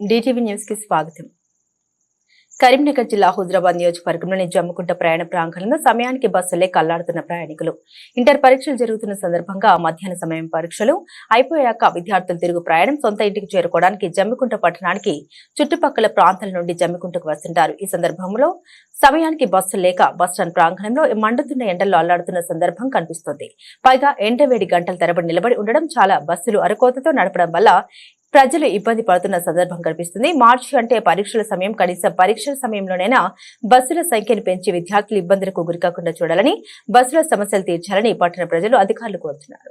DTV న్యూస్కి స్వాగతం. కరీంనగర్ జిల్లా హుజరాబాద్ నియోజకవర్గంలోని జమ్ముకుంట ప్రయాణ ప్రాంగణంలో సమయానికి బస్సులే కల్లాడుతున్న ప్రయాణికులు. ఇంటర్ పరీక్షలు జరుగుతున్న సందర్భంగా మధ్యాహ్న సమయం పరీక్షలు అయిపోయాక విద్యార్థులు తిరుగు ప్రయాణం సొంత ఇంటికి చేరుకోవడానికి జమ్మికుంట పట్టణానికి చుట్టుపక్కల ప్రాంతాల నుండి జమ్మికుంటకు వస్తుంటారు. ఈ సందర్భంలో సమయానికి బస్సు లేక బస్టాండ్ ప్రాంగణంలో మండుతున్న ఎండల్లో అల్లాడుతున్న సందర్భం కనిపిస్తోంది. పైగా ఎండవేడి గంటల తరబడి నిలబడి ఉండడం చాలా బస్సులు అరకోతతో నడపడం వల్ల ప్రజలు ఇబ్బంది పడుతున్న సందర్భం కనిపిస్తుంది. మార్చి అంటే పరీక్షల సమయం కనీసం పరీక్షల సమయంలోనైనా బస్సుల సంఖ్యను పెంచి విద్యార్థులు ఇబ్బందులకు గురికాకుండా చూడాలని బస్సుల సమస్యలు తీర్చాలని పట్టణ ప్రజలు అధికారులు కోరుతున్నారు.